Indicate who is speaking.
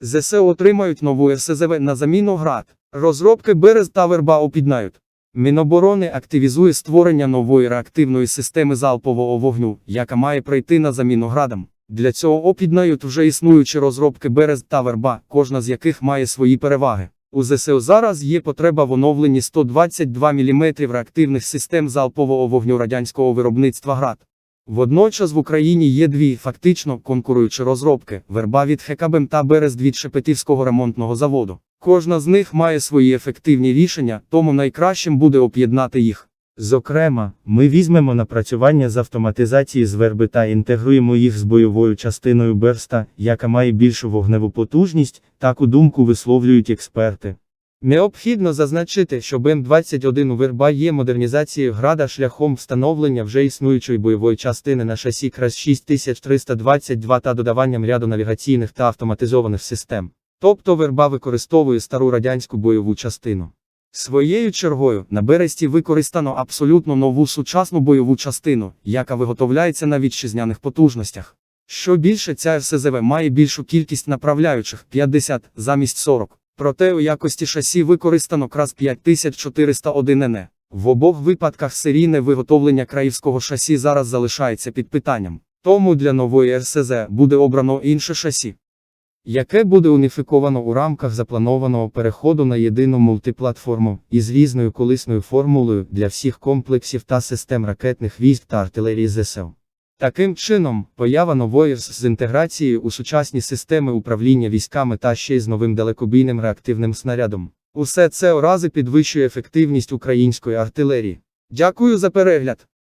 Speaker 1: ЗСУ отримають нову РСЗВ на заміну ГРАД. Розробки Берез та Верба об'єднають. Міноборони активізує створення нової реактивної системи залпового вогню, яка має прийти на заміну градам. Для цього об'єднають вже існуючі розробки Берез та Верба, кожна з яких має свої переваги. У ЗСУ зараз є потреба в оновленні 122 мм реактивних систем залпового вогню радянського виробництва ГРАД. Водночас в Україні є дві фактично конкуруючі розробки: верба від Хекабем та Берест від Шепетівського ремонтного заводу. Кожна з них має свої ефективні рішення, тому найкращим буде об'єднати їх.
Speaker 2: Зокрема, ми візьмемо напрацювання з автоматизації з верби та інтегруємо їх з бойовою частиною Берста, яка має більшу вогневу потужність, таку думку висловлюють експерти.
Speaker 1: Необхідно зазначити, що БМ-21 у Верба є модернізацією града шляхом встановлення вже існуючої бойової частини на шасі КРАС 6322 та додаванням ряду навігаційних та автоматизованих систем. Тобто Верба використовує стару радянську бойову частину. Своєю чергою на Бересті використано абсолютно нову сучасну бойову частину, яка виготовляється на вітчизняних потужностях. Що більше, ця РСЗВ має більшу кількість направляючих 50 замість 40. Проте у якості шасі використано крас 5401 НЕ. В обох випадках серійне виготовлення краївського шасі зараз залишається під питанням. Тому для нової РСЗ буде обрано інше шасі, яке буде уніфіковано у рамках запланованого переходу на єдину мультиплатформу із різною колисною формулою для всіх комплексів та систем ракетних військ та артилерії ЗСУ. Таким чином, поява нової РС з інтеграцією у сучасні системи управління військами та ще й з новим далекобійним реактивним снарядом. Усе це у рази підвищує ефективність української артилерії. Дякую за перегляд!